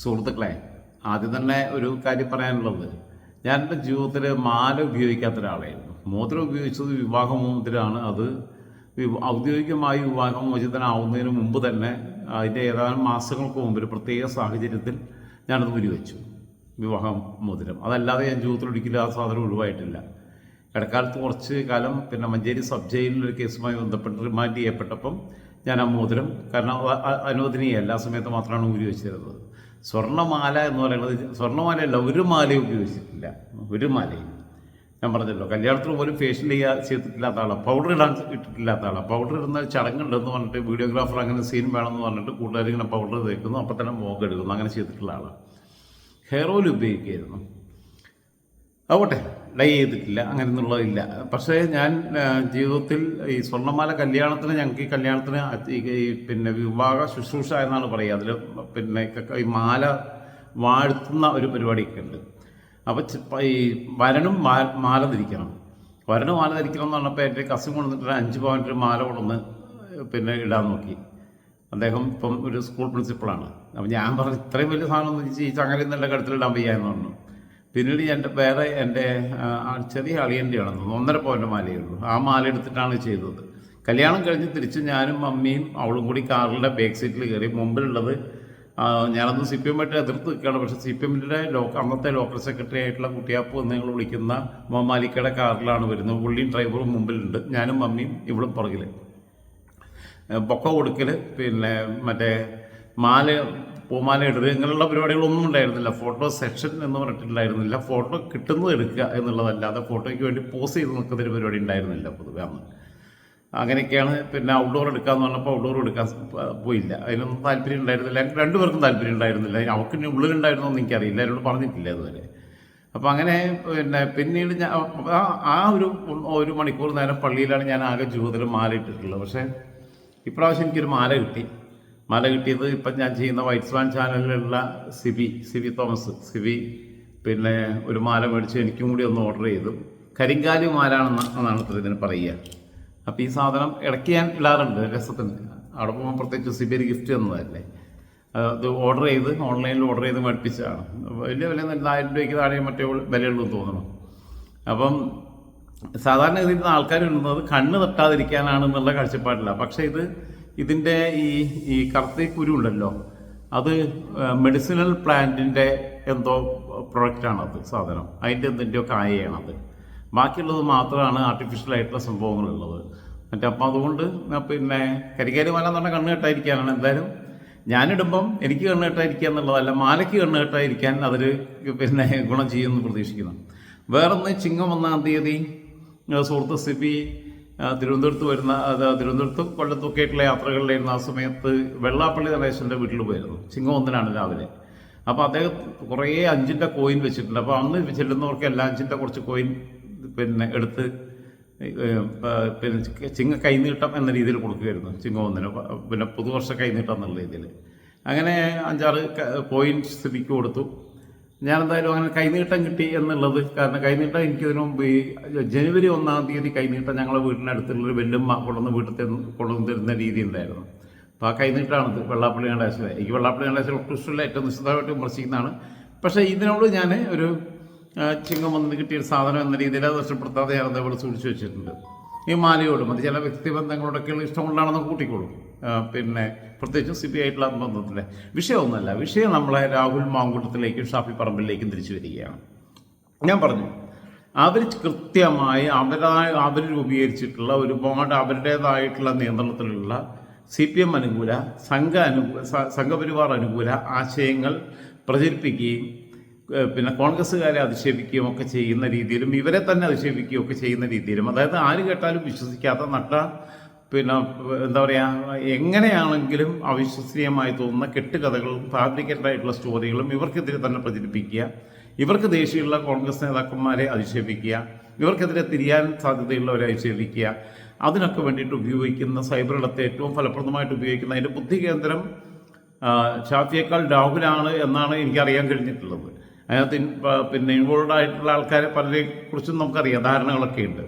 സുഹൃത്തുക്കളെ ആദ്യം തന്നെ ഒരു കാര്യം പറയാനുള്ളത്. ഞാൻ എന്റെ ജീവിതത്തിൽ മാല ഉപയോഗിക്കാത്ത ഒരാളായിരുന്നു. മോതിരം ഉപയോഗിച്ചത് വിവാഹമോതിരമാണ് അത് ഔദ്യോഗികമായി വിവാഹമോചിതനാവുന്നതിന് മുമ്പ് തന്നെ അതിന്റെ ഏതാനും മാസങ്ങൾക്ക് മുമ്പ് ഒരു പ്രത്യേക സാഹചര്യത്തിൽ ഞാനത് ഉരുവെച്ചു വിവാഹം മോതിരം. അതല്ലാതെ ഞാൻ ജീവിതത്തിൽ ഒരിക്കലും ആ സാധനം ഒഴിവായിട്ടില്ല. ഇടക്കാലത്ത് കുറച്ച് കാലം പിന്നെ മഞ്ചേരി സബ് ജയിലിലൊരു കേസുമായി ബന്ധപ്പെട്ട് റിമാൻഡ് ചെയ്യപ്പെട്ടപ്പം ഞാൻ ആ മോതിരം കാരണം അനുവദനീയ എല്ലാ സമയത്ത് മാത്രമാണ് ഊരി വെച്ചിരുന്നത് സ്വർണമാല എന്ന് പറയുന്നത് സ്വർണമാലയല്ല ഒരു മാലയും ഉപയോഗിച്ചിട്ടില്ല. ഒരു മാലയും. ഞാൻ പറഞ്ഞല്ലോ കല്യാണത്തിന് പോലും ഫേഷ്യൽ ചെയ്യാ ചെയ്തിട്ടില്ലാത്ത ആളാണ് പൗഡർ ഇടാൻ ഇട്ടിട്ടില്ലാത്ത ആളാണ് പൗഡർ ഇടുന്ന ചടങ്ങുണ്ടെന്ന് പറഞ്ഞിട്ട് വീഡിയോഗ്രാഫർ അങ്ങനെ സീൻ വേണമെന്ന് പറഞ്ഞിട്ട് കൂട്ടുകാർ ഇങ്ങനെ പൗഡർ തേക്കുന്നു. അപ്പം തന്നെ മോഗ് എടുക്കുന്നു അങ്ങനെ ചെയ്തിട്ടുള്ള ആളാണ് ഹെയർ ഓയിൽ ഉപയോഗിക്കുകയായിരുന്നു ആവട്ടെ. ഡൈ ചെയ്തിട്ടില്ല അങ്ങനെ ഒന്നുള്ളതില്ല പക്ഷേ ഞാൻ ജീവിതത്തിൽ ഈ സ്വർണമാല കല്യാണത്തിന് ഞങ്ങൾക്ക് ഈ കല്യാണത്തിന് ഈ പിന്നെ വിവാഹ ശുശ്രൂഷ എന്നാണ് പറയുക. അതിൽ പിന്നെ ഈ മാല വാഴ്ത്തുന്ന ഒരു പരിപാടിയൊക്കെ ഉണ്ട്. അപ്പോൾ ഈ വരനും മാല ധരിക്കണം. വരന് മാല ധരിക്കണം എന്ന് പറഞ്ഞപ്പോൾ എന്റെ കസിൻ കൊണ്ടുവന്നിട്ട് അഞ്ച് പവന്റെ ഒരു മാല കൊണ്ടുവന്ന് പിന്നെ ഇടാൻ നോക്കി. അദ്ദേഹം ഇപ്പം ഒരു സ്കൂൾ പ്രിൻസിപ്പളാണ് അപ്പം ഞാൻ പറഞ്ഞു ഇത്രയും വലിയ സാധനം ഒന്നും ഈ ചങ്ങലയിൽ നല്ല കടത്തിലിടാൻ വയ്യ എന്ന് പറഞ്ഞു. പിന്നീട് എന്റെ വേറെ എന്റെ ചെറിയ അളിയന്റെ ആണെന്ന് ഒന്നര പോയിന്റ് മാലയുള്ളൂ. ആ മാല എടുത്തിട്ടാണ് ചെയ്തത്. കല്യാണം കഴിഞ്ഞ് തിരിച്ച് ഞാനും മമ്മിയും അവളും കൂടി കാറിന്റെ ബാക്ക് സീറ്റിൽ കയറി മുമ്പിലുള്ളത്. ഞാനന്ന് സി പി എമ്മായിട്ട് എതിർത്ത് നിൽക്കുകയാണ്. പക്ഷേ സി പി എമ്മിന്റെ ലോക അന്നത്തെ ലോക്കൽ സെക്രട്ടറി ആയിട്ടുള്ള കുട്ടിയാപ്പ് എന്ന് ഞങ്ങൾ വിളിക്കുന്ന മാലിക്കയുടെ കാറിലാണ് വരുന്നത്. പുള്ളിയും ഡ്രൈവറും മുമ്പിലുണ്ട്. ഞാനും മമ്മിയും ഇവളും പുറകിൽ പൊക്ക കൊടുക്കൽ പിന്നെ മറ്റേ മാല പൂമാല ഇടരുത് ഇങ്ങനെയുള്ള പരിപാടികളൊന്നും ഉണ്ടായിരുന്നില്ല. ഫോട്ടോ സെക്ഷൻ എന്ന് പറഞ്ഞിട്ടുണ്ടായിരുന്നില്ല. ഫോട്ടോ കിട്ടുന്നത് എടുക്കുക എന്നുള്ളതല്ലാതെ ഫോട്ടോയ്ക്ക് വേണ്ടി പോസ് ചെയ്ത് നിൽക്കുന്ന ഒരു പരിപാടി ഉണ്ടായിരുന്നില്ല പൊതുവെ അന്ന്. അങ്ങനെയൊക്കെയാണ് പിന്നെ ഔട്ട്ഡോർ എടുക്കാന്ന് പറഞ്ഞപ്പോൾ ഔട്ട്ഡോർ എടുക്കാൻ പോയില്ല. അതിനൊന്നും താല്പര്യം ഉണ്ടായിരുന്നില്ല. രണ്ടുപേർക്കും താല്പര്യം ഉണ്ടായിരുന്നില്ല. അവർക്ക് ഇനി ഉള്ളിലുണ്ടായിരുന്നോ എന്ന് എനിക്കറിയില്ല. എന്നോട് പറഞ്ഞിട്ടില്ല അതുവരെ അപ്പോൾ അങ്ങനെ പിന്നെ പിന്നീട് ഞാൻ ആ ഒരു ഒരു മണിക്കൂർ നേരം പള്ളിയിലാണ് ഞാൻ ആകെ ജീവിതത്തിൽ മാല ഇട്ടിട്ടുള്ളത്. പക്ഷേ ഇപ്രാവശ്യം എനിക്കൊരു മാല കിട്ടി. മാല കിട്ടിയത് ഇപ്പം ഞാൻ ചെയ്യുന്ന വൈറ്റ് സ്വാൻ ചാനലിലുള്ള സിബി സിബി തോമസ് സിബി പിന്നെ ഒരു മാല മേടിച്ച് എനിക്കും കൂടി ഒന്ന് ഓർഡർ ചെയ്തു. കരിങ്കാലി മാലാണെന്ന് എന്നാണ് ഇത്ര ഇതിന് പറയുക. അപ്പോൾ ഈ സാധനം ഇടയ്ക്ക് ഞാൻ ഇടാറുണ്ട് രസത്തിന്. അവിടെ പോകുമ്പോൾ പ്രത്യേകിച്ച് സിബി ഒരു ഗിഫ്റ്റ് തന്നതല്ലേ. അത് ഓർഡർ ചെയ്ത് ഓൺലൈനിൽ ഓർഡർ ചെയ്ത് മേടിപ്പിച്ചതാണ്. വലിയ വില ആയിരം രൂപയ്ക്ക് താഴെ മറ്റേ വിലയുള്ളൂ തോന്നണം അപ്പം സാധാരണ ഇതിൽ ആൾക്കാർ ഇടുന്നത് കണ്ണ് തട്ടാതിരിക്കാനാണെന്നുള്ള കാഴ്ചപ്പാടില്ല. പക്ഷേ ഇത് ഇതിന്റെ ഈ ഈ കറുത്ത കുരു ഉണ്ടല്ലോ അത് മെഡിസിനൽ പ്ലാന്റിന്റെ എന്തോ പ്രൊഡക്റ്റാണത് സാധനം. അതിന്റെ എന്തിന്റെയോ അത് ബാക്കിയുള്ളത് മാത്രമാണ് ആർട്ടിഫിഷ്യൽ ആയിട്ടുള്ള സംഭവങ്ങളുള്ളത്. മറ്റേ അപ്പം അതുകൊണ്ട് പിന്നെ കരിക്കാരി മാല എന്ന് പറഞ്ഞാൽ കണ്ണ് കെട്ടായിരിക്കാനാണ് എന്തായാലും. ഞാനിടുമ്പം എനിക്ക് കണ്ണ് കെട്ടായിരിക്കുക എന്നുള്ളതല്ല മാലയ്ക്ക് കണ്ണ് കെട്ടായിരിക്കാൻ അതിൽ പിന്നെ ഗുണം ചെയ്യുമെന്ന് പ്രതീക്ഷിക്കുന്നു. വേറൊന്ന് ചിങ്ങം ഒന്നാം തീയതി സുഹൃത്ത് സിബി തിരുവനന്തപുരത്ത് വരുന്ന തിരുവനന്തപുരത്തും കൊല്ലത്തൊക്കെ ആയിട്ടുള്ള യാത്രകളിലായിരുന്നു ആ സമയത്ത് വെള്ളാപ്പള്ളി നടേശന്റെ വീട്ടിൽ പോയിരുന്നു. ചിങ്ങം ഒന്നിനാണ് രാവിലെ. അപ്പോൾ അദ്ദേഹം കുറേ അഞ്ചിന്റെ കോയിൻ വെച്ചിട്ടുണ്ട്. അപ്പോൾ അന്ന് ചെല്ലുന്നവർക്ക് എല്ലാ അഞ്ചിന്റെ കുറച്ച് കോയിൻ പിന്നെ എടുത്ത് പിന്നെ ചിങ്ങ കൈനീട്ടം എന്ന രീതിയിൽ കൊടുക്കുകയായിരുന്നു ചിങ്ങ ഒന്നിന്. പിന്നെ പുതുവർഷ കൈനീട്ടം എന്നുള്ള രീതിയിൽ. അങ്ങനെ അഞ്ചാറ് കോയിൻ സ്ഥിതിക്ക് കൊടുത്തു. ഞാൻ എന്തായാലും അങ്ങനെ കൈനീട്ടം കിട്ടി എന്നുള്ളത് കാരണം കൈനീട്ടം എനിക്കതിനു മുമ്പ് ഈ ജനുവരി ഒന്നാം തീയതി കൈനീട്ടം ഞങ്ങളെ വീടിനടുത്തുള്ളൊരു വെല്ലുമ്മ കൊണ്ടുവന്ന് വീട്ടിൽ കൊണ്ടുവന്ന് തരുന്ന രീതി ഉണ്ടായിരുന്നു. അപ്പോൾ ആ കൈനീട്ടാണിത് വെള്ളാപ്പള്ളി ഗണേശനെ എനിക്ക് വെള്ളാപ്പള്ളി ഗണേശനെ ഒട്ടും ഇഷ്ടമില്ല ഏറ്റവും നിശ്ചിതമായിട്ട് വിമർശിക്കുന്നതാണ്. പക്ഷേ ഇതിനോട് ഞാൻ ഒരു ചിങ്ങം വന്ന് കിട്ടിയ സാധനം എന്ന രീതിയിൽ അത് നഷ്ടപ്പെടുത്താതെ ഞാൻ അതേപോലെ സൂക്ഷിച്ചു വെച്ചിട്ടുണ്ട്. ഈ മാലയോടും അത് ചില വ്യക്തിബന്ധങ്ങളോടൊക്കെയുള്ള ഇഷ്ടമുണ്ടാണെന്ന് കൂട്ടിക്കോളും പിന്നെ പ്രത്യേകിച്ചും സി പി ആയിട്ടുള്ള ബന്ധത്തിലെ വിഷയമൊന്നുമല്ല. വിഷയം നമ്മളെ രാഹുൽ മാങ്കൂട്ടത്തിലേക്കും ഷാഫി പറമ്പിലേക്കും തിരിച്ചു വരികയാണ്. ഞാൻ പറഞ്ഞു അവർ കൃത്യമായി അവരായ അവർ രൂപീകരിച്ചിട്ടുള്ള ഒരുപാട് അവരുടേതായിട്ടുള്ള നിയന്ത്രണത്തിലുള്ള സി പി എം അനുകൂല സംഘ അനുകൂല സംഘപരിവാർ അനുകൂല ആശയങ്ങൾ പ്രചരിപ്പിക്കുകയും പിന്നെ കോൺഗ്രസ്സുകാരെ അധിക്ഷേപിക്കുകയും ഒക്കെ ചെയ്യുന്ന രീതിയിലും ഇവരെ തന്നെ അധിക്ഷേപിക്കുകയും ഒക്കെ ചെയ്യുന്ന രീതിയിലും. അതായത് ആര് കേട്ടാലും വിശ്വസിക്കാത്ത നട്ട പിന്നെ എന്താ പറയുക എങ്ങനെയാണെങ്കിലും അവിശ്വസനീയമായി തോന്നുന്ന കെട്ടുകഥകളും ഫാബ്രിക്കേറ്റഡ് ആയിട്ടുള്ള സ്റ്റോറികളും ഇവർക്കെതിരെ തന്നെ പ്രചരിപ്പിക്കുക. ഇവർക്ക് ദേഷ്യമുള്ള കോൺഗ്രസ് നേതാക്കന്മാരെ അധിക്ഷേപിക്കുക. ഇവർക്കെതിരെ തിരിയാൻ സാധ്യതയുള്ളവരെ അധിക്ഷേപിക്കുക. അതിനൊക്കെ വേണ്ടിയിട്ട് ഉപയോഗിക്കുന്ന സൈബർ ഇടത്തെ ഏറ്റവും ഫലപ്രദമായിട്ട് ഉപയോഗിക്കുന്ന അതിന്റെ ബുദ്ധി കേന്ദ്രം ഷാഫിയേക്കാൾ രാഹുലാണ് എന്നാണ് എനിക്കറിയാൻ കഴിഞ്ഞിട്ടുള്ളത്. അതിനകത്ത് പിന്നെ ഇൻവോൾവ് ആയിട്ടുള്ള ആൾക്കാരെ പലരെ കുറിച്ചും നമുക്കറിയാം. ധാരണകളൊക്കെ ഉണ്ട്.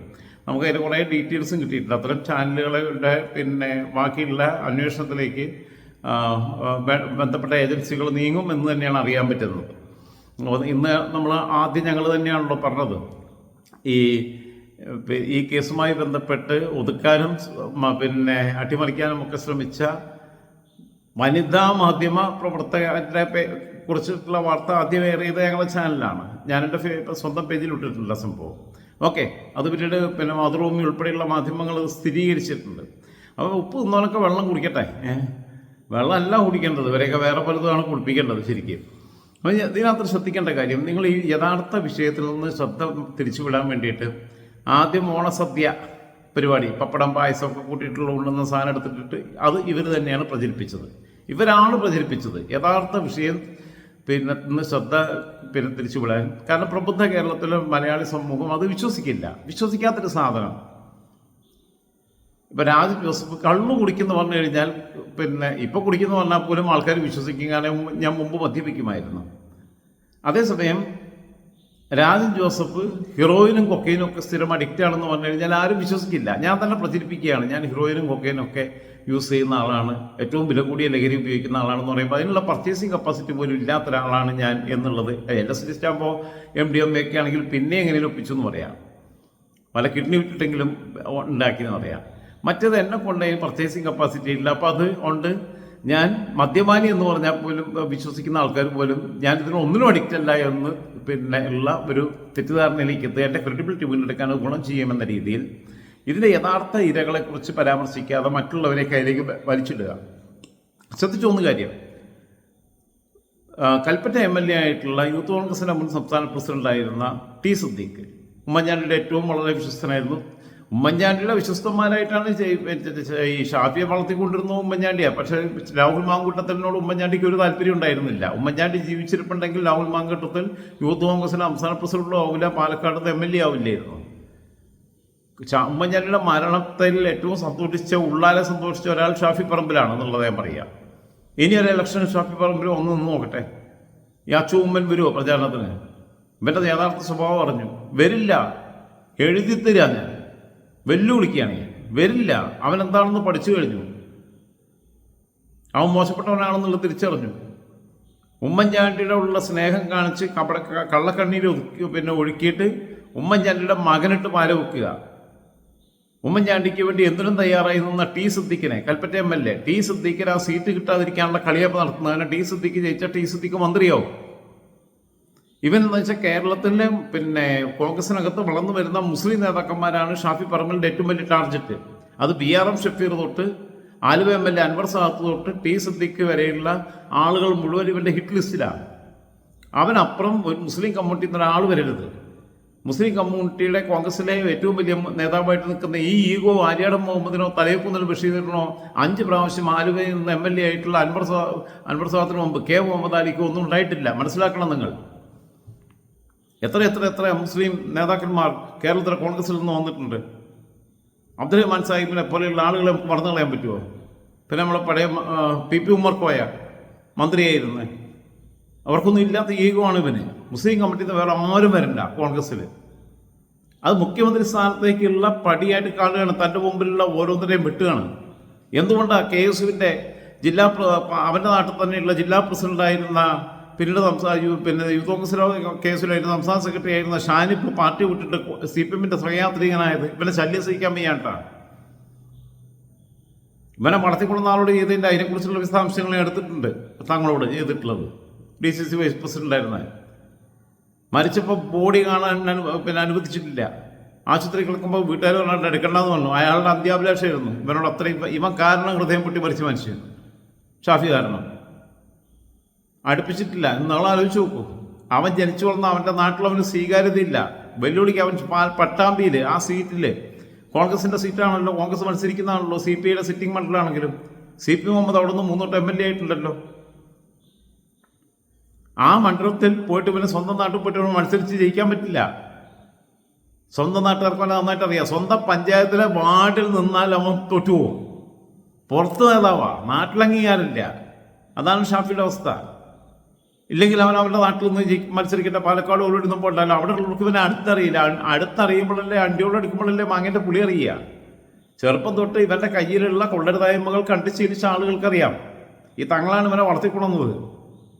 നമുക്ക് അതിന് കുറേ ഡീറ്റെയിൽസും കിട്ടിയിട്ടുണ്ട്. അത്തരം ചാനലുകളുടെ പിന്നെ ബാക്കിയുള്ള അന്വേഷണത്തിലേക്ക് ബന്ധപ്പെട്ട ഏജൻസികൾ നീങ്ങും എന്ന് തന്നെയാണ് അറിയാൻ പറ്റുന്നത്. ഇന്ന് നമ്മൾ ആദ്യം ഞങ്ങൾ തന്നെയാണല്ലോ പറഞ്ഞത്. ഈ ഈ കേസുമായി ബന്ധപ്പെട്ട് ഒതുക്കാനും പിന്നെ അട്ടിമറിക്കാനും ഒക്കെ ശ്രമിച്ച വനിതാ മാധ്യമ പ്രവർത്തകരെ പേ- കുറിച്ചിട്ടുള്ള വാർത്ത ആദ്യം ഏറിയത് ഞങ്ങളുടെ ചാനലിലാണ് ഞാൻ എന്റെ സ്വന്തം പേജിൽ ഇട്ടിട്ടുള്ള സംഭവം. ഓക്കെ അത് പിന്നീട് പിന്നെ മാതൃഭൂമി ഉൾപ്പെടെയുള്ള മാധ്യമങ്ങൾ സ്ഥിരീകരിച്ചിട്ടുണ്ട്. അപ്പോൾ ഉപ്പ് തിന്നവനൊക്കെ വെള്ളം കുടിക്കട്ടെ? വെള്ളം വെള്ളമല്ല കുടിക്കേണ്ടത്. ഇവരെയൊക്കെ വേറെ പലതുമാണ് കുടിപ്പിക്കേണ്ടത് ശരിക്കും. അപ്പോൾ ഇതിനകത്ത് ശ്രദ്ധിക്കേണ്ട കാര്യം നിങ്ങൾ ഈ യഥാർത്ഥ വിഷയത്തിൽ നിന്ന് ശ്രദ്ധ തിരിച്ചുവിടാൻ വേണ്ടിയിട്ട് ആദ്യം ഓണസദ്യ പരിപാടി പപ്പടം പായസമൊക്കെ കൂട്ടിയിട്ടുള്ള ഉള്ളുന്ന സാധനം എടുത്തിട്ടിട്ട് അത് ഇവർ തന്നെയാണ് പ്രചരിപ്പിച്ചത്. ഇവരാണ് പ്രചരിപ്പിച്ചത്. യഥാർത്ഥ വിഷയം പിന്നെ നിന്ന് ശ്രദ്ധ പിന്നെ തിരിച്ചു വിളാൻ കാരണം പ്രബുദ്ധ കേരളത്തിലെ മലയാളി സമൂഹം അത് വിശ്വസിക്കില്ല. വിശ്വസിക്കാത്തൊരു സാധനം. ഇപ്പം രാജ് ജോസഫ് കള്ളു കുടിക്കുന്നു പറഞ്ഞു കഴിഞ്ഞാൽ പിന്നെ ഇപ്പോൾ കുടിക്കുന്നു പറഞ്ഞാൽ പോലും ആൾക്കാർ വിശ്വസിക്കും. കാരണം ഞാൻ മുമ്പ് മദ്യപിക്കുമായിരുന്നു. അതേസമയം രാജൻ ജോസഫ് ഹീറോയിനും കൊക്കൈനും ഒക്കെ സ്ഥിരം അഡിക്റ്റ് ആണെന്ന് പറഞ്ഞു കഴിഞ്ഞാൽ ആരും വിശ്വസിക്കില്ല. ഞാൻ തന്നെ പ്രചരിപ്പിക്കുകയാണ്. ഞാൻ ഹീറോയിനും കൊക്കൈനും ഒക്കെ യൂസ് ചെയ്യുന്ന ആളാണ്. ഏറ്റവും വില കൂടിയ ലഹരി ഉപയോഗിക്കുന്ന ആളാണെന്ന് പറയുമ്പോൾ അതിനുള്ള പർച്ചേസിങ് കപ്പാസിറ്റി പോലും ഇല്ലാത്ത ഒരാളാണ് ഞാൻ എന്നുള്ളത്. എൽ എസ് ലിസ്റ്റാകുമ്പോൾ എം ഡി എം ഒക്കെ ആണെങ്കിൽ പിന്നെ എങ്ങനെയും ഒപ്പിച്ചു എന്ന് പറയാം. പല കിഡ്നി വിട്ടിട്ടെങ്കിലും ഉണ്ടാക്കിയെന്ന് പറയാം. മറ്റേത് എന്നെ കൊണ്ട് പർച്ചേസിങ് കപ്പാസിറ്റി ഇല്ല. അപ്പോൾ അത് ഉണ്ട് ഞാൻ മദ്യപാനി എന്ന് പറഞ്ഞാൽ പോലും വിശ്വസിക്കുന്ന ആൾക്കാർ പോലും ഞാൻ ഇതിന് ഒന്നിനും അഡിക്റ്റ് അല്ല എന്ന് പിന്നെ ഉള്ള ഒരു തെറ്റിദ്ധാരണയിലേക്ക് എത്തുക. എന്റെ ക്രെഡിബിലിറ്റി വീണ്ടെടുക്കാൻ ഗുണം ചെയ്യുമെന്ന രീതിയിൽ ഇതിന്റെ യഥാർത്ഥ ഇരകളെക്കുറിച്ച് പരാമർശിക്കാതെ മറ്റുള്ളവരെ കയ്യിലേക്ക് വലിച്ചിടുക. ശ്രദ്ധിച്ചു കാര്യം. കൽപ്പറ്റ എം എൽ എ ആയിട്ടുള്ള യൂത്ത് കോൺഗ്രസിന്റെ മുൻ സംസ്ഥാന പ്രസിഡന്റായിരുന്ന ടി സുദ്ദീഖ് ഉമ്മൻചാണ്ടിയുടെ ഏറ്റവും വളരെ വിശ്വസ്തനായിരുന്നു. ഉമ്മൻചാണ്ടിയുടെ വിശ്വസ്തന്മാരായിട്ടാണ് ഈ ഷാഫിയെ വളർത്തിക്കൊണ്ടിരുന്നത് ഉമ്മൻചാണ്ടിയാണ് പക്ഷേ രാഹുൽ മാങ്കൂട്ടത്തിനോട് ഉമ്മൻചാണ്ടിക്ക് ഒരു താല്പര്യം ഉണ്ടായിരുന്നില്ല. ഉമ്മൻചാണ്ടി ജീവിച്ചിരിപ്പുണ്ടെങ്കിൽ രാഹുൽ മാങ്കൂട്ടത്തിൽ യൂത്ത് കോൺഗ്രസിന്റെ സംസ്ഥാന പ്രസിഡന്റോ ആവില്ല പാലക്കാട് എം എൽ എ ആവില്ലായിരുന്നു. ഉമ്മൻചാണ്ടിയുടെ മരണത്തിൽ ഏറ്റവും സന്തോഷിച്ച ഉള്ളാലെ സന്തോഷിച്ച ഒരാൾ ഷാഫി പറമ്പിലാണ് എന്നുള്ളത് ഞാൻ പറയാം. ഇനി ഒരു ഇലക്ഷൻ ഷാഫി പറമ്പിൽ ഒന്ന് നിന്ന് നോക്കട്ടെ. ഈ അച്ചുമ്മൻ വരുമോ പ്രചാരണത്തിന്? ഇവന്റെ യഥാർത്ഥ സ്വഭാവം അറിഞ്ഞു. വരില്ല. എഴുതി തരാ ഞാൻ. വെല്ലുവിളിക്കുകയാണ് ഞാൻ. വരില്ല. അവൻ എന്താണെന്ന് പഠിച്ചു കഴിഞ്ഞു. അവൻ മോശപ്പെട്ടവനാണെന്നുള്ളത് തിരിച്ചറിഞ്ഞു. ഉമ്മൻചാണ്ടിയുടെ ഉള്ള സ്നേഹം കാണിച്ച് കപട കള്ളക്കണ്ണീര് പിന്നെ ഒഴുക്കിയിട്ട് ഉമ്മൻചാണ്ടിയുടെ മകനിട്ട് പാല വെക്കുക. ഉമ്മൻചാണ്ടിക്ക് വേണ്ടി എന്തിനും തയ്യാറായി നിന്ന T സിദ്ദിഖിനെ Kalpetta M L A T സിദ്ദിഖിന് ആ സീറ്റ് കിട്ടാതിരിക്കാനുള്ള കളിയപ്പ് നടത്തുന്നതിന് ടി സിദ്ദിഖ് ജയിച്ച ടി സിദ്ദിഖ് മന്ത്രിയാവും ഇവൻ എന്ന് വെച്ചാൽ കേരളത്തിലെ പിന്നെ കോൺഗ്രസിനകത്ത് വളർന്നു വരുന്ന മുസ്ലിം നേതാക്കന്മാരാണ് ഷാഫി പറമ്പലിന്റെ ഏറ്റവും വലിയ ടാർഗറ്റ് അത് ബി ആർ എം ഷഫീർ തൊട്ട് Aluva M L A Anwar Sadath തൊട്ട് ടി സിദ്ദിഖ് വരെയുള്ള ആളുകൾ മുഴുവൻ ഇവന്റെ ഹിറ്റ് ലിസ്റ്റിലാണ്. അവനപ്പുറം ഒരു മുസ്ലിം കമ്മ്യൂണിറ്റിയിൽ നിന്ന് ഒരാൾ വരരുത്. മുസ്ലിം കമ്മ്യൂണിറ്റിയുടെ കോൺഗ്രസിലെ ഏറ്റവും വലിയ നേതാവായിട്ട് നിൽക്കുന്ന ഈ ഈഗോ ആര്യാടൻ മുഹമ്മദിനോ തലയക്കുന്നിൽ ബഷീറിനോ അഞ്ച് പ്രാവശ്യം ആലുവയിൽ നിന്ന് എം എൽ എ ആയിട്ടുള്ള അൻവർ അൻവർ സാദത്തിന് മുമ്പ് കെ മുഹമ്മദ് അലിക്കോ ഒന്നും ഉണ്ടായിട്ടില്ല. മനസ്സിലാക്കണം നിങ്ങൾ. എത്ര എത്ര എത്ര മുസ്ലിം നേതാക്കന്മാർ കേരളത്തിലെ കോൺഗ്രസിൽ നിന്ന് വന്നിട്ടുണ്ട്? അബ്ദുറഹ്മാൻ സാഹിബിനെ പോലെയുള്ള ആളുകളെ നമുക്ക് മറന്നു കളയാൻ പറ്റുമോ? പിന്നെ നമ്മളെ പഴയ പി പി ഉമ്മർ കോയ മന്ത്രിയായിരുന്നേ. അവർക്കൊന്നും ഇല്ലാത്ത ഈഗോ ആണ് ഇവന്. മുസ്ലിം കമ്മിറ്റിന്ന് വേറെ ആരും വരണ്ട കോൺഗ്രസ്സിൽ അത് മുഖ്യമന്ത്രി സ്ഥാനത്തേക്കുള്ള പടിയായിട്ട് കാണുകയാണ്. തന്റെ മുമ്പിലുള്ള ഓരോരുത്തരെയും വെട്ടുകയാണ്. എന്തുകൊണ്ടാണ് കെ എസ് യുവിന്റെ ജില്ലാ അവന്റെ നാട്ടിൽ തന്നെയുള്ള ജില്ലാ പ്രസിഡന്റായിരുന്ന പിന്നീട് സംസാ പിന്നെ യൂത്ത് കോൺഗ്രസിലോ കെ എസ് യുവിലായിരുന്ന സംസ്ഥാന സെക്രട്ടറി ആയിരുന്ന ഷാനിപ്പ് പാർട്ടി വിട്ടിട്ട് സി പി എമ്മിന്റെ സഹയാത്രികനായത്. ഇവനെ ശല്യം സഹിക്കാൻ വയ്യാട്ടാണ് ഇവനെ വളർത്തിക്കൊള്ളുന്ന ആളോട് ചെയ്തതിന്റെ അതിനെക്കുറിച്ചുള്ള വിശദാംശങ്ങൾ എടുത്തിട്ടുണ്ട് താങ്കളോട് ചെയ്തിട്ടുള്ളത്. ഡി സി സി വൈസ് പ്രസിഡന്റായിരുന്നത് മരിച്ചപ്പോൾ ബോഡി കാണാൻ പിന്നെ അനുവദിച്ചിട്ടില്ല. ആശുപത്രി കിടക്കുമ്പോൾ വീട്ടുകാർ പറഞ്ഞിട്ട് എടുക്കേണ്ടെന്ന് പറഞ്ഞു. അയാളുടെ അന്ത്യാഭിലാഷമായിരുന്നു ഇവനോട് അത്രയും ഇവൻ കാരണം ഹൃദയം പൊട്ടി മരിച്ച മനുഷ്യൻ. ഷാഫി കാരണം. അടുപ്പിച്ചിട്ടില്ല. നാളെ ആലോചിച്ച് നോക്കൂ. അവൻ ജനിച്ചു വളർന്ന അവന്റെ നാട്ടിൽ അവന് സ്വീകാര്യതയില്ല. വെല്ലുവിളിക്ക് അവൻ പട്ടാമ്പിയിൽ ആ സീറ്റിൽ കോൺഗ്രസിന്റെ സീറ്റാണല്ലോ കോൺഗ്രസ് മത്സരിക്കുന്നതാണല്ലോ സി പി ഐയുടെ സിറ്റിംഗ് മണ്ഡലമാണെങ്കിലും സി പി മുഹമ്മദ് അവിടെ നിന്ന് മൂന്നോട്ട് എം എൽ എ ആയിട്ടുണ്ടല്ലോ. ആ മണ്ഡലത്തിൽ പോയിട്ട് പിന്നെ സ്വന്തം നാട്ടിൽ പോയിട്ട് മത്സരിച്ച് ജയിക്കാൻ പറ്റില്ല. സ്വന്തം നാട്ടുകാർക്ക് വേണ്ട നന്നായിട്ട് അറിയാം. സ്വന്തം പഞ്ചായത്തിലെ വാർഡിൽ നിന്നാൽ അവൻ തൊറ്റുപോകും പുറത്ത് നേതാവാ. നാട്ടിലംഗീകാരമില്ല. അതാണ് ഷാഫിയുടെ അവസ്ഥ. ഇല്ലെങ്കിൽ അവൻ അവരുടെ നാട്ടിൽ നിന്ന് മത്സരിക്കട്ടെ. പാലക്കാട് ഓടിടുന്നപ്പോൾ ഉണ്ടല്ലോ അവിടെ ഉള്ളവർക്ക് പിന്നെ അടുത്തറിയില്ല. അടുത്തറിയുമ്പോഴല്ലേ അണ്ടിയോട് എടുക്കുമ്പോഴല്ലേ മാങ്ങേന്റെ പുളി അറിയുക. ചെറുപ്പം തൊട്ട് ഇവരുടെ കയ്യിലുള്ള കൊള്ളരുതായ്മകൾ കണ്ടു ശീലിച്ച ആളുകൾക്കറിയാം. ഈ തങ്ങളാണ് ഇവനെ വളർത്തിക്കൊണ്ടുവന്നത്.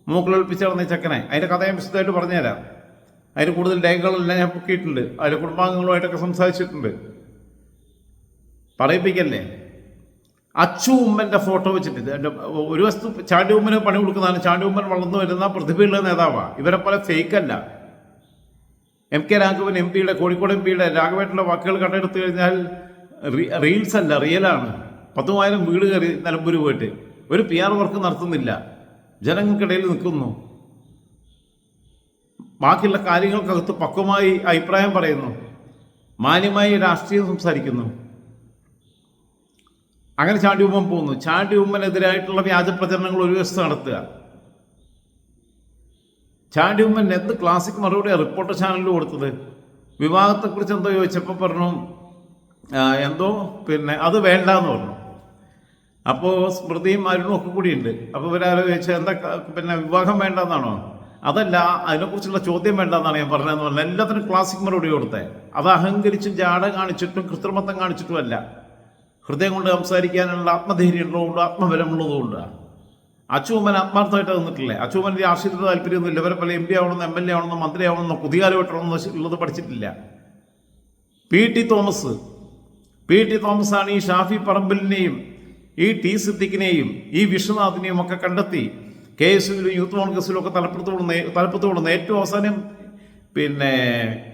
മൂക്കിലൊളിപ്പിച്ച് നടന്ന ചെക്കനെ. അതിന്റെ കഥ ഞാൻ വിശദമായിട്ട് പറഞ്ഞുതരാം. അതിന് കൂടുതൽ രേഖകളെല്ലാം ഞാൻ പൊക്കിയിട്ടുണ്ട്. അതിലെ കുടുംബാംഗങ്ങളുമായിട്ടൊക്കെ സംസാരിച്ചിട്ടുണ്ട്. പറയിപ്പിക്കല്ലേ? അച്ചു ഉമ്മന്റെ ഫോട്ടോ വെച്ചിട്ട് എന്റെ ഒരു വസ്തു ചാണ്ടി ഉമ്മന് പണി കൊടുക്കുന്നതാണ്. ചാണ്ടി ഉമ്മൻ വളർന്നു വരുന്ന പ്രതിഭയുള്ള നേതാവാണ് ഇവരെ പോലെ ഫേക്കല്ല എം കെ രാഘവൻ എം പിയുടെ കോഴിക്കോട് എം പിയുടെ രാഘവേട്ടന്റെ വാക്കുകൾ കണ്ടെടുത്തു കഴിഞ്ഞാൽ റീൽസ് അല്ല റിയലാണ് പത്ത് മൂവായിരം വീട് കയറി നിലമ്പൂർ പോയിട്ട്. ഒരു പി ആർ വർക്ക് നടത്തുന്നില്ല. ജനങ്ങൾക്കിടയിൽ നിൽക്കുന്നു. ബാക്കിയുള്ള കാര്യങ്ങൾക്കകത്ത് പക്വമായി അഭിപ്രായം പറയുന്നു. മാന്യമായി രാഷ്ട്രീയം സംസാരിക്കുന്നു. അങ്ങനെ ചാണ്ടി ഉമ്മൻ പോകുന്നു ചാണ്ടി ഉമ്മനെതിരായിട്ടുള്ള വ്യാജ പ്രചരണങ്ങൾ ഒരു വശത്ത് നടത്തുക. ചാണ്ടി ഉമ്മൻ എന്ത് ക്ലാസിക് മറുപടി റിപ്പോർട്ടർ ചാനലിൽ കൊടുത്തത്? വിവാഹത്തെക്കുറിച്ച് എന്തോ ചോദിച്ചപ്പോൾ പറഞ്ഞു എന്തോ പിന്നെ അത് വേണ്ട എന്ന് പറഞ്ഞു. അപ്പോൾ സ്മൃതിയും അരുണും ഒക്കെ കൂടിയുണ്ട്. അപ്പോൾ ഇവരാരോ ചോദിച്ചാൽ എന്താ പിന്നെ വിവാഹം വേണ്ടെന്നാണോ? അതല്ല അതിനെക്കുറിച്ചുള്ള ചോദ്യം വേണ്ടെന്നാണ് ഞാൻ പറഞ്ഞതെന്ന് പറഞ്ഞാൽ എല്ലാത്തിനും ക്ലാസിക് മറുപടി കൊടുത്തേ. അത് അഹങ്കരിച്ചും ജാട കാണിച്ചിട്ടും കൃത്രിമത്വം കാണിച്ചിട്ടും അല്ല ഹൃദയം കൊണ്ട് സംസാരിക്കാനുള്ള ആത്മധൈര്യം ഉള്ളതുകൊണ്ട് ആത്മബലമുള്ളതുകൊണ്ട് അച്ചുമ്മൻ ആത്മാർത്ഥമായിട്ട് നിന്നിട്ടില്ലേ? അച്ചുമ്മൻ രാഷ്ട്രീയത്തിൽ താല്പര്യമൊന്നുമില്ല ഇവരെ പല എം പി ആവണമെന്ന് എം എൽ എ ആവണമെന്ന് മന്ത്രി ആവണമെന്നോ കുതികാലം വെട്ടണമെന്നോ ഉള്ളത് പഠിച്ചിട്ടില്ല. P T Thomas. P T തോമസാണ് ഈ ഷാഫി പറമ്പലിനെയും ഈ ടി സിദ്ദിഖിനെയും ഈ വിശ്വനാഥിനെയും ഒക്കെ കണ്ടെത്തി കെ എസ് യുവിലും യൂത്ത് കോൺഗ്രസിലും ഒക്കെ തലപ്പുറത്ത് തലപ്പത്ത് കൊള്ളുന്ന ഏറ്റവും അവസാനം പിന്നെ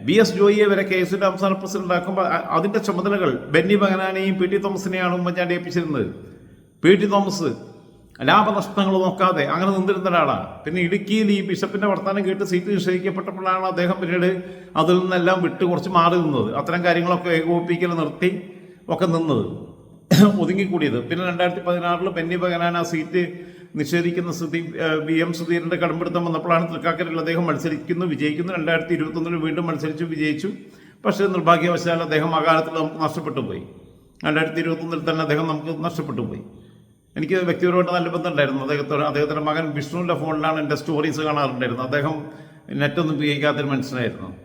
ബി എസ് ജോയിയെ വരെ കെ എസ് അവസാന പ്രസിഡന്റ് ആക്കുമ്പോൾ അതിന്റെ ചുമതലകൾ ബെന്നി ബഗനാനെയും പി ടി തോമസിനെയാണ് ഉമ്മൻചാണ്ടി ഏൽപ്പിച്ചിരുന്നത്. പി ടി തോമസ് ലാഭനഷ്ടങ്ങൾ നോക്കാതെ അങ്ങനെ നിന്നിരുന്ന ഒരാളാണ്. പിന്നെ ഇടുക്കിയിൽ ഈ ബിഷപ്പിന്റെ വർത്തമാനം കേട്ട് സീറ്റ് നിഷേധിക്കപ്പെട്ടപ്പോഴാണ് അദ്ദേഹം പിന്നീട് അതിൽ നിന്നെല്ലാം വിട്ട് കുറച്ച് മാറി നിന്നത്. അത്തരം കാര്യങ്ങളൊക്കെ ഏകോപിപ്പിക്കൽ നിർത്തി ഒക്കെ നിന്നത്. ഒതുങ്ങിക്കൂടിയത്. പിന്നെ രണ്ടായിരത്തി പതിനാറിൽ ബെന്നി ബഗനാൻ ആ സീറ്റ് നിഷേധിക്കുന്ന സ്ഥിതി വി എം സുധീരന്റെ കടമ്പിടുത്തം വന്നപ്പോഴാണ് തൃക്കാക്കരയിൽ അദ്ദേഹം മത്സരിക്കുന്നു വിജയിക്കുന്നു. രണ്ടായിരത്തി ഇരുപത്തൊന്നിൽ വീണ്ടും മത്സരിച്ചു വിജയിച്ചു. പക്ഷേ നിർഭാഗ്യവശാൽ അദ്ദേഹം ആ കാലത്തിൽ നമുക്ക് നഷ്ടപ്പെട്ടു പോയി രണ്ടായിരത്തി ഇരുപത്തൊന്നിൽ തന്നെ അദ്ദേഹം നമുക്ക് നഷ്ടപ്പെട്ടു പോയി എനിക്ക് വ്യക്തിപരമായിട്ട് നല്ല ബന്ധമുണ്ടായിരുന്നു. അദ്ദേഹത്തോട് അദ്ദേഹത്തിന്റെ മകൻ വിഷ്ണുവിന്റെ ഫോണിലാണ് എന്റെ സ്റ്റോറീസ് കാണാറുണ്ടായിരുന്നത്. അദ്ദേഹം നെറ്റൊന്നും ഉപയോഗിക്കാത്തൊരു മനുഷ്യനായിരുന്നു.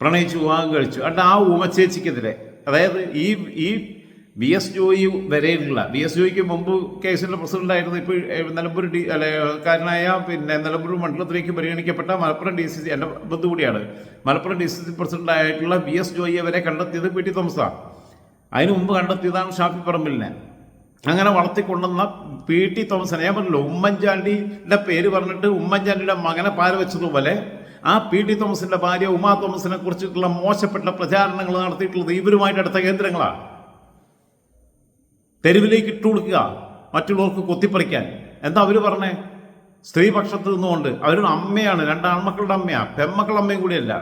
പ്രണയിച്ചു വിവാഹം കഴിച്ചു. അല്ല ആ ഉമച്ചേച്ചിക്കെതിരെ അതായത് ഈ ഈ വി എസ് ജോയി വരെയുള്ള വി എസ് ജോയിക്ക് മുമ്പ് കേസിന്റെ പ്രസിഡന്റായിരുന്നു ഇപ്പോൾ നിലമ്പൂർ ഡി അല്ലെ കാരനായ പിന്നെ നിലമ്പൂർ മണ്ഡലത്തിലേക്ക് പരിഗണിക്കപ്പെട്ട മലപ്പുറം ഡി സി സി എന്റെ ബന്ധു കൂടിയാണ്. മലപ്പുറം ഡി സി സി പ്രസിഡന്റായിട്ടുള്ള വി എസ് ജോയിയെ വരെ കണ്ടെത്തിയത് പി ടി തോമസാണ് അതിനു മുമ്പ് കണ്ടെത്തിയതാണ് ഷാഫി പറമ്പിലിനെ. അങ്ങനെ വളർത്തിക്കൊണ്ടുവന്ന പി ടി തോമസിനെ ഞാൻ പറഞ്ഞല്ലോ ഉമ്മൻചാണ്ടിയുടെ പേര് പറഞ്ഞിട്ട് ഉമ്മൻചാണ്ടിയുടെ മകനെ പാര വെച്ചതുപോലെ ആ പി ടി തോമസിന്റെ ഭാര്യ ഉമാ തോമസിനെ കുറിച്ചിട്ടുള്ള മോശപ്പെട്ട പ്രചാരണങ്ങൾ നടത്തിയിട്ടുള്ളത് ഇവരുമായിട്ട് അടുത്ത കേന്ദ്രങ്ങളാണ്. തെരുവിലേക്ക് ഇട്ടു കൊടുക്കുക മറ്റുള്ളവർക്ക് കൊത്തിപ്പറിക്കാൻ. എന്താ അവർ പറഞ്ഞേ? സ്ത്രീപക്ഷത്ത് നിന്നുകൊണ്ട് അവരുടെ അമ്മയാണ് രണ്ട് ആൺമക്കളുടെ അമ്മയാ പെൺമക്കളുടെ അമ്മയും കൂടിയല്ല.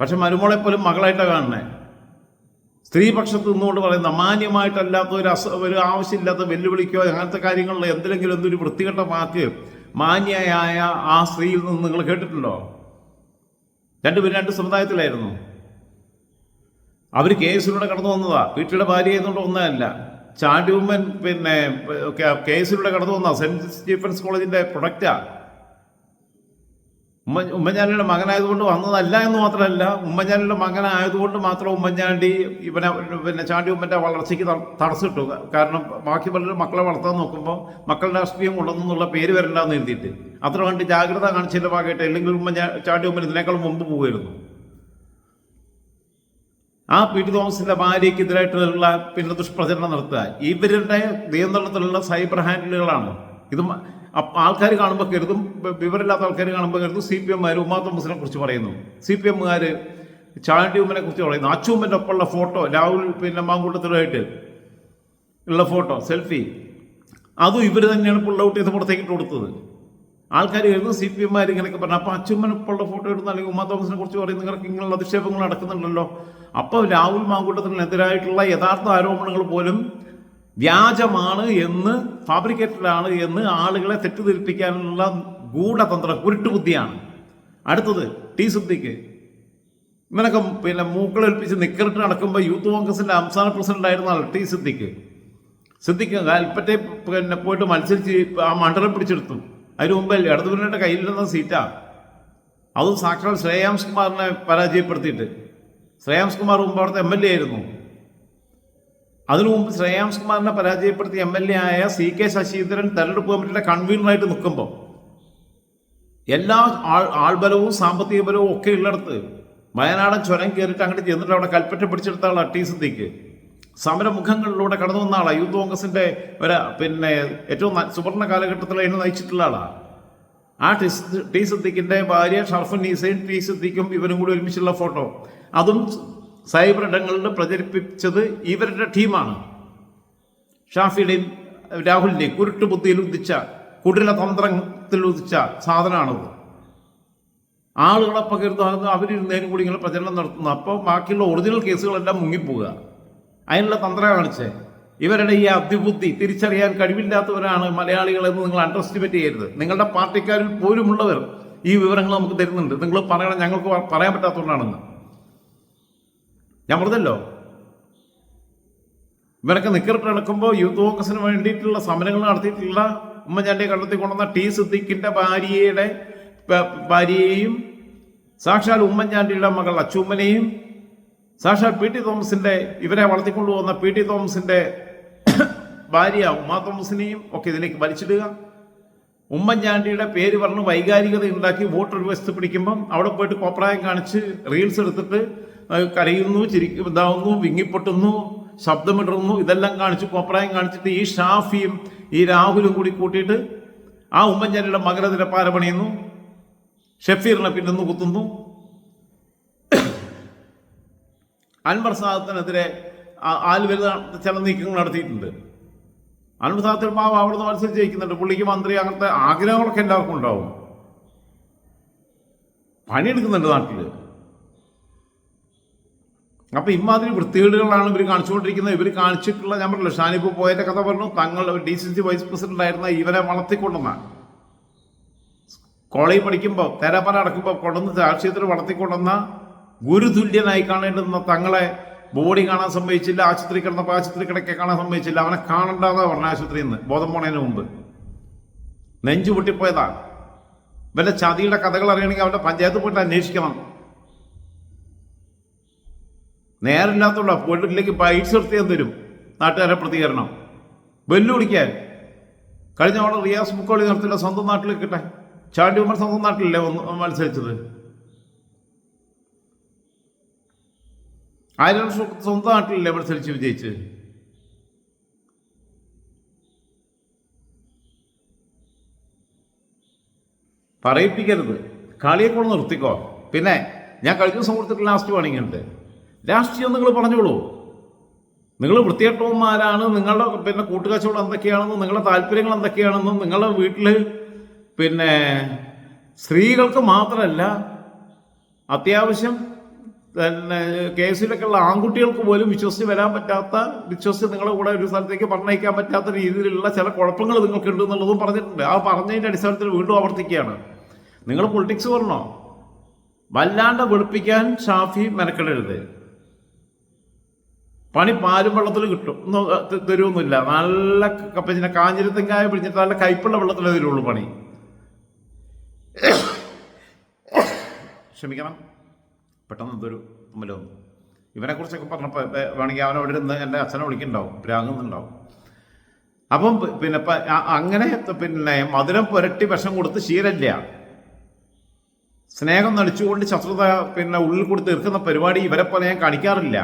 പക്ഷെ മരുമോളെ പോലും മകളായിട്ടാണ് കാണണേ സ്ത്രീപക്ഷത്ത് നിന്നുകൊണ്ട് പറയുന്ന മാന്യമായിട്ടല്ലാത്ത ഒരു അസ ഒരു ആവശ്യമില്ലാത്ത വെല്ലുവിളിക്കോ അങ്ങനത്തെ കാര്യങ്ങളിൽ എന്തിലെങ്കിലും എന്തൊരു വൃത്തികെട്ട വാക്ക് മാന്യയായ ആ സ്ത്രീയിൽ നിന്ന് നിങ്ങൾ കേട്ടിട്ടുണ്ടോ? രണ്ടുപേരും രണ്ട് സമുദായത്തിലായിരുന്നു. അവർ കേസിലൂടെ കടന്നു വന്നതാ. വീട്ടിലെ ഭാര്യ ആയതുകൊണ്ട് ഒന്നല്ല. ചാണ്ടി ഉമ്മൻ പിന്നെ കേസിലൂടെ കടന്നു വന്ന സെന്റ് സ്റ്റീഫൻസ് കോളേജിന്റെ പ്രൊഡക്റ്റാ. ഉമ്മ ഉമ്മൻചാണ്ടിയുടെ മകനായതുകൊണ്ട് വന്നതല്ല എന്ന് മാത്രമല്ല ഉമ്മൻചാണ്ടിയുടെ മകനായതുകൊണ്ട് മാത്രം ഉമ്മൻചാണ്ടി ഇവനെ പിന്നെ ചാണ്ടി ഉമ്മന്റെ വളർച്ചയ്ക്ക് തടസ്സിട്ടു കാരണം ബാക്കി പലരും മക്കളെ വളർത്താൻ നോക്കുമ്പോൾ മക്കളുടെ രാഷ്ട്രീയം കൊണ്ടുവന്നുള്ള പേര് വരണ്ടെന്ന് എഴുതിയിട്ട്. അത്ര കണ്ട് ജാഗ്രത കാണിച്ചതിന്റെ ഭാഗമായിട്ട് അല്ലെങ്കിൽ ഉമ്മൻ ചാണ്ടി ഉമ്മൻ ഇതിനേക്കാൾ മുമ്പ് പോകുമായിരുന്നു ആ പി ടി തോമസിന്റെ ഭാര്യയ്ക്കെതിരായിട്ടുള്ള പിന്നെ ദുഷ്പ്രചരണം നടത്തുക. ഇവരുടെ നിയന്ത്രണത്തിലുള്ള സൈബർ ഹാൻഡിലുകളാണ്. ഇത് ആൾക്കാർ കാണുമ്പോൾ കരുതും വിവരമില്ലാത്ത ആൾക്കാർ കാണുമ്പോൾ കരുതും. സി പി എമ്മാർ ഉമാ തോമസിനെ കുറിച്ച് പറയുന്നു. സി പി എമ്മുകാർ ചാണ്ടി ഉമ്മനെ കുറിച്ച് പറയുന്നു. അച്ചുമ്മന്റെ ഒപ്പമുള്ള ഫോട്ടോ രാഹുൽ പിന്നെ മാങ്കൂട്ടത്തിലുമായിട്ട് ഉള്ള ഫോട്ടോ സെൽഫി. അതും ഇവർ തന്നെയാണ് പുള്ള ഔട്ട് ചെയ്ത് പുറത്തേക്കിട്ട് കൊടുത്തത്. ആൾക്കാർ കരുതും സി പി എമ്മാർ ഇങ്ങനെയൊക്കെ പറഞ്ഞു അപ്പോൾ അച്ചുമ്മനൊപ്പമുള്ള ഫോട്ടോ എടുത്ത് അല്ലെങ്കിൽ ഉമ്മാ തോമസിനെ കുറിച്ച് പറയുന്നു നിങ്ങൾക്ക് ഇങ്ങനെയുള്ള അധിക്ഷേപങ്ങൾ നടക്കുന്നുണ്ടല്ലോ. അപ്പോൾ രാഹുൽ മാങ്കൂട്ടത്തിനെതിരായിട്ടുള്ള യഥാർത്ഥ ആരോപണങ്ങൾ പോലും വ്യാജമാണ് എന്ന് ഫാബ്രിക്കേറ്റഡ് ആണ് എന്ന് ആളുകളെ തെറ്റിദ്ധരിപ്പിക്കാനുള്ള ഗൂഢതന്ത്രം കുരുട്ടുബുദ്ധിയാണ് അടുത്തത് ടി സുദ്ദിക്ക് ഇവനൊക്കെ പിന്നെ മൂക്കളേൽപ്പിച്ച് നിക്കറിട്ട് നടക്കുമ്പോൾ യൂത്ത് കോൺഗ്രസിന്റെ സംസ്ഥാന പ്രസിഡന്റ് ആയിരുന്ന ആൾ ടി സിദ്ദിഖ്. സിദ്ദിഖ് കൽപ്പറ്റ പിന്നെ പോയിട്ട് മത്സരിച്ച് ആ മണ്ഡലം പിടിച്ചെടുത്തു. അതിന് മുമ്പ് ഇടതുപുരയുടെ കയ്യിലിരുന്ന സീറ്റാ. അതും സാക്ഷാൽ ശ്രേയാംസ് കുമാറിനെ പരാജയപ്പെടുത്തിയിട്ട്. ശ്രേയാംസ് കുമാർ മുമ്പ് അവിടുത്തെ എം എൽ എ ആയിരുന്നു. അതിനു മുമ്പ് ശ്രേയാംസ് കുമാറിനെ പരാജയപ്പെടുത്തി എം എൽ എ ആയ സി കെ ശശീന്ദ്രൻ തെരഞ്ഞെടുപ്പ് കമ്മിറ്റിയുടെ കൺവീനറായിട്ട് നിൽക്കുമ്പോൾ എല്ലാ ആൾ ആൾബലവും സാമ്പത്തിക ബലവും ഒക്കെ ഉള്ളിടത്ത് വയനാടൻ ചുരം കയറിയിട്ട് അങ്ങോട്ട് ചെന്നിട്ട് അവിടെ കൽപ്പറ്റ പിടിച്ചെടുത്ത ആളാണ് ടി സിദ്ധിക്ക് സമരമുഖങ്ങളിലൂടെ കടന്നു വന്ന ആളാണ് യൂത്ത് കോൺഗ്രസിന്റെ ഒരു പിന്നെ ഏറ്റവും സുവർണ കാലഘട്ടത്തിൽ അതിനെ നയിച്ചിട്ടുള്ള ആളാണ് ആ ടി ടി സിദ്ദിഖിന്റെ ഭാര്യ ഷർഫുൻ നീസയും ടി സിദ്ദിഖും ഇവരും കൂടി ഒരുമിച്ചുള്ള ഫോട്ടോ. അതും സൈബർ ഇടങ്ങളിൽ പ്രചരിപ്പിച്ചത് ഇവരുടെ ടീമാണ്. ഷാഫിയുടെയും രാഹുലിന്റെയും കുരുട്ടുബുദ്ധിയിൽ ഉദിച്ച കുടില തന്ത്രത്തിൽ ഉദിച്ച സാധനമാണത്. ആളുകളെ പകരുന്ന അവരിരുന്നതിനും കൂടി ഇങ്ങനെ പ്രചരണം നടത്തുന്നു. അപ്പോൾ ബാക്കിയുള്ള ഒറിജിനൽ കേസുകളെല്ലാം മുങ്ങിപ്പോവുക. അതിനുള്ള തന്ത്രം കാണിച്ചേ. ഇവരുടെ ഈ അഭിബുദ്ധി തിരിച്ചറിയാൻ കഴിവില്ലാത്തവരാണ് മലയാളികളെന്ന് നിങ്ങൾ അണ്ടർ എസ്റ്റിമേറ്റ് ചെയ്യരുത്. നിങ്ങളുടെ പാർട്ടിക്കാരിൽ പോലുമുള്ളവർ ഈ വിവരങ്ങൾ നമുക്ക് തരുന്നുണ്ട്. നിങ്ങൾ പറയണം ഞങ്ങൾക്ക് പറയാൻ പറ്റാത്തതുകൊണ്ടാണെന്ന്. ഞാൻ പറഞ്ഞല്ലോ. ഇവരൊക്കെ നിക്കറിട്ട് നടക്കുമ്പോൾ യൂത്ത് കോൺഗ്രസിന് വേണ്ടിയിട്ടുള്ള സമരങ്ങൾ നടത്തിയിട്ടുള്ള ഉമ്മൻചാണ്ടിയെ കണ്ടെത്തി കൊണ്ടുവന്ന ടി സിദ്ദിഖിന്റെ ഭാര്യയുടെ ഭാര്യയെയും സാക്ഷാൽ ഉമ്മൻചാണ്ടിയുടെ മകൾ അച്ചൂമ്മനെയും സാക്ഷാൽ പി ടി തോമസിന്റെ ഇവരെ വളർത്തിക്കൊണ്ടുപോകുന്ന പി ടി തോമസിന്റെ ഭാര്യ ഉമാ തോമസിനെയും ഒക്കെ ഇതിലേക്ക് വലിച്ചിടുക. ഉമ്മൻചാണ്ടിയുടെ പേര് പറഞ്ഞ് വൈകാരികത ഉണ്ടാക്കി വോട്ട് ഒരു പിടിക്കുമ്പം അവിടെ പോയിട്ട് കോപ്രായം കാണിച്ച് റീൽസ് എടുത്തിട്ട് കരയുന്നു ചിരിക്കും ഇതാവുന്നു വിങ്ങിപ്പൊട്ടുന്നു ശബ്ദമിടുന്നു ഇതെല്ലാം കാണിച്ചു കോപ്രായം കാണിച്ചിട്ട് ഈ ഷാഫിയും ഈ രാഹുലും കൂടി കൂട്ടിയിട്ട് ആ ഉമ്മൻചാണ്ടിയുടെ മകരതിരെ പാര പണിയുന്നു. ഷെഫീറിനെ പിന്നെന്ന് കുത്തുന്നു. അൻവർ സാദത്തിനെതിരെ ആൽവരുത ചില നീക്കങ്ങൾ നടത്തിയിട്ടുണ്ട്. അൻവർ സാദത്തിൽ മാവ് അവിടുന്ന് മത്സരിച്ച് ജയിക്കുന്നുണ്ട്. പുള്ളിക്ക് മന്ത്രി അങ്ങനത്തെ ആഗ്രഹങ്ങളൊക്കെ എല്ലാവർക്കും ഉണ്ടാവും. പണിയെടുക്കുന്നുണ്ട് നാട്ടിൽ. അപ്പൊ ഇമാതിരി വൃത്തികേടുകളാണ് ഇവർ കാണിച്ചുകൊണ്ടിരിക്കുന്നത്. ഇവർ കാണിച്ചിട്ടുള്ള ഞാൻ പറഞ്ഞല്ലോ ഷാനിപ്പ് പോയതിന്റെ കഥ പറഞ്ഞു. തങ്ങൾ D C C vice president ആയിരുന്ന ഇവരെ വളർത്തിക്കൊണ്ടെന്നാണ് കോളേജ് പഠിക്കുമ്പോൾ തേരാപ്പാറ അടക്കുമ്പോൾ കൊണ്ടുവന്ന് രാഷ്ട്രീയത്തിൽ വളർത്തിക്കൊണ്ടുവന്ന ഗുരുതുല്യനായി കാണേണ്ടുന്ന തങ്ങളെ ബോഡി കാണാൻ സമ്മതിച്ചില്ല ആശുപത്രി കിടന്നപ്പോൾ ആശുപത്രി കിടക്കെ കാണാൻ സമ്മതിച്ചില്ല. അവനെ കാണണ്ടാന്നാ പറഞ്ഞ ആശുപത്രിയിൽ നിന്ന്. ബോധം പോണതിന് മുമ്പ്. നെഞ്ചു പൊട്ടിപ്പോയതാ. ഇവന്റെ ചതിയുടെ കഥകൾ അറിയണമെങ്കിൽ അവന്റെ പഞ്ചായത്ത് പോയിട്ട് അന്വേഷിക്കണം. നേരില്ലാത്തുള്ള വീട്ടിലേക്ക് പൈസ എടുത്തേ തരും. നാട്ടുകാരെ പ്രതികരണം. വെല്ലുവിളിക്കാൻ കഴിഞ്ഞ തവണ റിയാസ് മുക്കോളി നടത്തില്ല സ്വന്തം നാട്ടിൽ കിട്ടെ ചാണ്ടി ഉമ്മർ സ്വന്തം നാട്ടിലല്ലേ മത്സരിച്ചത്? ആയിരം സ്വന്തം നാട്ടിലല്ലേ മത്സരിച്ച് വിജയിച്ച്? പറയിപ്പിക്കരുത്. കളിയെക്കൂടെ നിർത്തിക്കോ. പിന്നെ ഞാൻ കഴിഞ്ഞ ദിവസം കൊടുത്തിട്ട് ലാസ്റ്റ് വാണിങ്ങുണ്ട് രാഷ്ട്രീയം നിങ്ങൾ പറഞ്ഞോളൂ. നിങ്ങൾ വൃത്തികെട്ടവന്മാരാണ് നിങ്ങളുടെ പിന്നെ കൂട്ടുകച്ചവടം എന്തൊക്കെയാണെന്നും നിങ്ങളുടെ താല്പര്യങ്ങൾ എന്തൊക്കെയാണെന്നും നിങ്ങളുടെ വീട്ടിൽ പിന്നെ സ്ത്രീകൾക്ക് മാത്രമല്ല അത്യാവശ്യം പിന്നെ കേസിലൊക്കെ ഉള്ള ആൺകുട്ടികൾക്ക് പോലും വിശ്വസിച്ച് വരാൻ പറ്റാത്ത വിശ്വസിച്ച് നിങ്ങളുടെ കൂടെ ഒരു സ്ഥലത്തേക്ക് പറഞ്ഞയക്കാൻ പറ്റാത്ത രീതിയിലുള്ള ചില കുഴപ്പങ്ങൾ നിങ്ങൾക്കുണ്ട് എന്നുള്ളതും പറഞ്ഞിട്ടുണ്ട്. ആ പറഞ്ഞതിന്റെ അടിസ്ഥാനത്തിൽ വീണ്ടും ആവർത്തിക്കുകയാണ്. നിങ്ങൾ പൊളിറ്റിക്സ് പറഞ്ഞോ? വല്ലാണ്ട് വെളുപ്പിക്കാൻ ഷാഫി മെനക്കെടരുത്. പണി പാലും വെള്ളത്തിൽ കിട്ടും. തരുമൊന്നുമില്ല നല്ല കപ്പച്ചിനെ കാഞ്ഞിരത്തെങ്കായ പിടിച്ചിട്ട് നല്ല കയ്പുള്ള വെള്ളത്തിൽ തരുള്ളൂ പണി. ക്ഷമിക്കണം. പെട്ടെന്ന് എന്തൊരു അമ്പലോ ഇവനെ കുറിച്ചൊക്കെ പറഞ്ഞപ്പോൾ വേണമെങ്കിൽ അവൻ അവിടെ ഇരുന്ന് എന്റെ അച്ഛനെ വിളിക്കുന്നുണ്ടാവും പ്രാകുന്നുണ്ടാവും അപ്പം പിന്നെ അങ്ങനെ പിന്നെ മധുരം പുരട്ടി വിഷം കൊടുത്ത് ശീലല്ല സ്നേഹം നടിച്ചുകൊണ്ട് ശത്രുത പിന്നെ ഉള്ളിൽ കൂടി തീർക്കുന്ന പരിപാടി ഇവരെ പോലെ ഞാൻ കാണിക്കാറില്ല.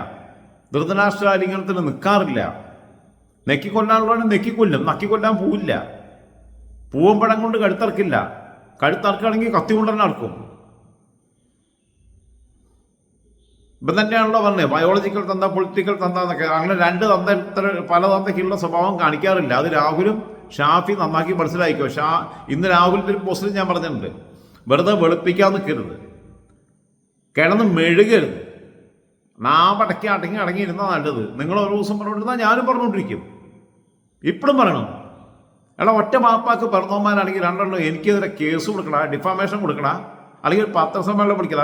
ധൃതരാഷ്ട്രാലിംഗനത്തിന് നിൽക്കാറില്ല നെക്കിക്കൊല്ലാനുള്ളവനെ നെക്കിക്കൊല്ലും നക്കിക്കൊല്ലാൻ പോവില്ല. പൂവമ്പഴം കൊണ്ട് കഴുത്തറക്കില്ല. കഴുത്തറക്കുകയാണെങ്കിൽ കത്തി കൊണ്ട് തന്നെ അറക്കും ഇപ്പം തന്നെയാണല്ലോ പറഞ്ഞത് ബയോളജിക്കൽ തന്ത പൊളിറ്റിക്കൽ തന്ത എന്നൊക്കെ. അങ്ങനെ രണ്ട് തന്ത പല തന്തയ്ക്കുള്ള സ്വഭാവം കാണിക്കാറില്ല. അത് രാഹുലും ഷാഫി നന്നാക്കി മനസ്സിലായിക്കോ. ഷാ ഇന്ന് രാഹുലിന്റെ ഒരു പോസ്റ്റിൽ ഞാൻ പറഞ്ഞിട്ടുണ്ട്. വെറുതെ വെളുപ്പിക്കാൻ നിൽക്കരുത് കിടന്ന് മെഴുകരുത്. നാവടക്കി അടങ്ങി അടങ്ങിയിരുന്ന നല്ലത്. നിങ്ങൾ ഒരു ദിവസം പറഞ്ഞുകൊണ്ടിരുന്നാൽ ഞാനും പറഞ്ഞുകൊണ്ടിരിക്കും. ഇപ്പോഴും പറയണം. എടാ ഒറ്റ മാപ്പാക്ക് പിറന്നവന്മാരാണെങ്കിൽ രണ്ടെണ്ണം എനിക്കെതിരെ കേസ് കൊടുക്കണ ഡിഫാമേഷൻ കൊടുക്കണ അല്ലെങ്കിൽ പത്രസമ്മേളനം വിളിക്കണ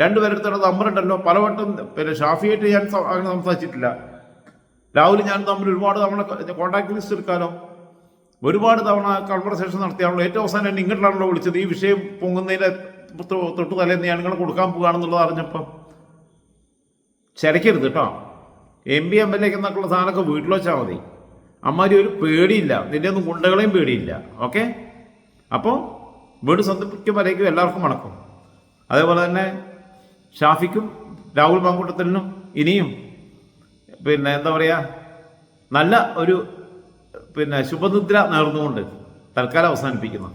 രണ്ടുപേരെടുത്തോടെ തമ്മിലുണ്ടല്ലോ പലവട്ടം പിന്നെ ഷാഫിയായിട്ട് ഞാൻ അങ്ങനെ സംസാരിച്ചിട്ടില്ല. രാഹുൽ ഞാൻ തമ്മിൽ ഒരുപാട് തവണ കോൺടാക്ട് ലിസ്റ്റ് എടുക്കാനോ ഒരുപാട് തവണ കൺവർസേഷൻ നടത്തിയാണല്ലോ. ഏറ്റവും അവസാനം എന്നെ ഇങ്ങോട്ടാണല്ലോ വിളിച്ചത്. ഈ വിഷയം പൊങ്ങുന്നതിന്റെ തൊട്ടു തലേന്ന് ഞാൻ നിങ്ങളെ കൊടുക്കാൻ പോകുകയാണെന്നുള്ളത് അറിഞ്ഞപ്പം ചരക്കരുത് കേട്ടോ എം പി എം എൽ എക്ക് എന്നൊക്കെയുള്ള സാധനമൊക്കെ വീട്ടിൽ വെച്ചാൽ മതി. അമ്മാരി ഒരു പേടിയില്ല. നിന്റെ ഒന്നും ഗുണ്ടകളെയും പേടിയില്ല. ഓക്കെ അപ്പോൾ വീട് സ്വന്തപ്പിക്കും വരേക്കും എല്ലാവർക്കും മണക്കും അതേപോലെ തന്നെ ഷാഫിക്കും രാഹുൽ മാങ്കൂട്ടത്തിനും ഇനിയും പിന്നെ എന്താ പറയുക നല്ല ഒരു പിന്നെ ശുഭനിദ്ര നേർന്നുകൊണ്ട് തൽക്കാലം അവസാനിപ്പിക്കുന്നു.